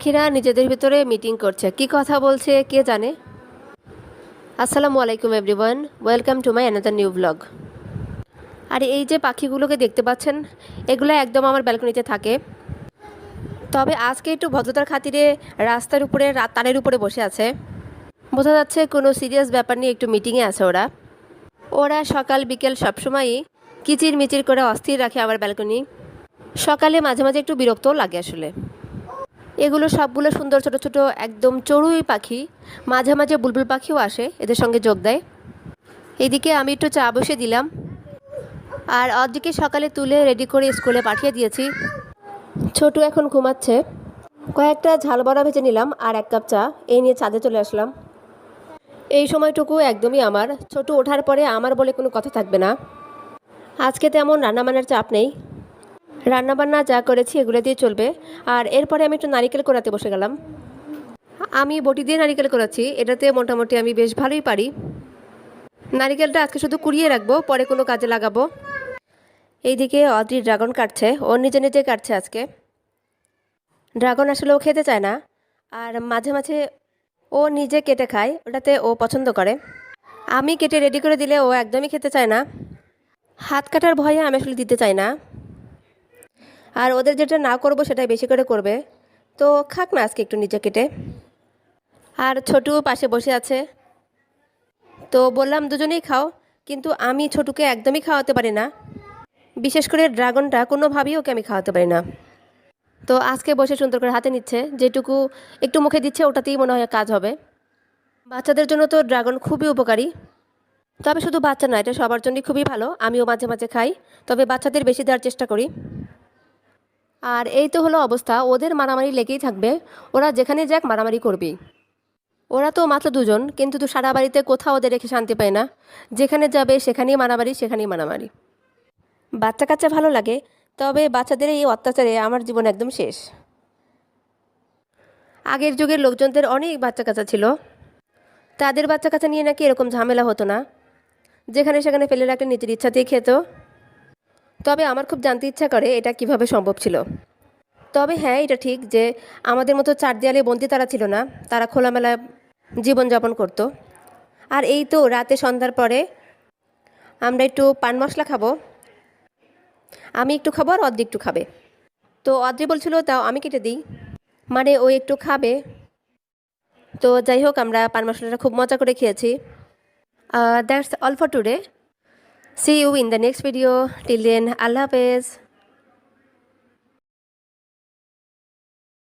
পাখিরা নিজেদের ভিতরে মিটিং করছে। কি কথা বলছে, কে জানে? আসসালামু আলাইকুম, everyone. Welcome to my another new blog. আর, এই যে পাখিগুলোকে দেখতে পাচ্ছেন, এগুলো একদম আমার ব্যালকনিতে থাকে। তবে আজকে একটু ভদ্রতার খাতিরে রাস্তার উপরে তারের উপরে বসে আছে। বোঝা যাচ্ছে কোনো সিরিয়াস ব্যাপার নিয়ে একটু মিটিংয়ে আছে ওরা। ওরা সকাল, বিকেল সবসময়ই কিচির মিচির করে অস্থির রাখে আমার ব্যালকনি। সকালে মাঝে মাঝে একটু বিরক্তও লাগে আসলে। এগুলো সবগুলো সুন্দর ছোট ছোট একদম চড়ুই পাখি। মাঝে মাঝে বুলবুল পাখিও আসে, এদের সঙ্গে যোগ দেয়। এদিকে আমি একটু চা বসে দিলাম। আর অর্ধেকে সকালে তুলে রেডি করে স্কুলে পাঠিয়ে দিয়েছি। ছোটু এখন ঘুমাচ্ছে। কয়েকটা ঝাল বড়া ভেজে নিলাম আর এক কাপ চা। এই নিয়ে ছাদে চলে আসলাম। এই সময়টুকু একদমই আমার। ছোটু ওঠার পরে আমার বলে কোনো কথা থাকবে না। আজকে তেমন রান্নাবান্নার চাপ নেই। রান্নাবান্না যা করেছি এগুলো দিয়ে চলবে। আর এরপরে আমি একটু নারিকেল কোরাতে বসে গেলাম। আমি বটি দিয়ে নারিকেল করাচ্ছি এটাতে মোটামুটি আমি বেশ ভালোই পারি। নারিকেলটা আজকে শুধু কুড়িয়ে রাখব, পরে কোনো কাজে লাগাবো। এইদিকে অদ্রি ড্রাগন কাটছে, ও নিজে নিজে কাটছে আজকে। ড্রাগন আসলে ও খেতে চায় না, আর মাঝে মাঝে ও নিজে কেটে খায়, ওটাতে ও পছন্দ করে। আমি কেটে রেডি করে দিলে ও একদমই খেতে চায় না। হাত কাটার ভয়ে আমি আসলে দিতে চাই না। আর ওদের যেটা না করব সেটাই বেশি করে করবে। তো খাক না আজকে একটু নিজে কেটে। আর ছোটু পাশে বসে আছে। তো বললাম, দুজনেই খাও। কিন্তু আমি ছোটুকে একদমই খাওয়াতে পারি না। বিশেষ করে ড্রাগনটা কোনোভাবেই ওকে আমি খাওয়াতে পারি না। তো আজকে বসে সুন্দর করে হাতে নিচ্ছে। যেটুকু একটু মুখে দিচ্ছে, ওটাতেই মনে হয় কাজ হবে। বাচ্চাদের জন্য তো ড্রাগন খুবই উপকারী। তবে শুধু বাচ্চা না এটা সবার জন্যই খুবই ভালো। আমিও মাঝে মাঝে খাই। তবে বাচ্চাদের বেশি দেওয়ার চেষ্টা করি। আর এই তো হলো অবস্থা, ওদের মারামারি লেগেই থাকবে। ওরা যেখানে যাক মারামারি করবেই ওরা তো মাত্র দুজন, কিন্তু তো সারা বাড়িতে কোথাও ওদের রেখে শান্তি পায় না। যেখানে যাবে সেখানেই মারামারি সেখানেই মারামারি। বাচ্চা কাচ্চা ভালো লাগে, তবে বাচ্চাদের এই অত্যাচারে আমার জীবন একদম শেষ। আগের যুগের লোকজনদের অনেক বাচ্চা কাচ্চা ছিল। তাদের বাচ্চা কাচ্চা নিয়ে নাকি এরকম ঝামেলা হতো না। যেখানে সেখানে ফেলে রাখলে নিজের ইচ্ছাতেই খেত। তবে আমার খুব জানতে ইচ্ছা করে এটা কীভাবে সম্ভব ছিল। তবে হ্যাঁ এটা ঠিক যে আমাদের মতো চার দেয়ালে বন্দি তারা ছিল না, তারা খোলামেলা জীবনযাপন করতো। আর এই তো রাতে সন্ধ্যার পরে আমরা একটু পান মশলা খাব। আমি একটু খাব আর অদ্রি একটু খাবে। তো অদ্রি বলছিল তাও আমি কেটে দিই। মানে ও একটু খাবে। তো যাই হোক, আমরা পান মশলাটা খুব মজা করে খেয়েছি। That's all for today. See you in the next video. Till then, Allah Hafiz.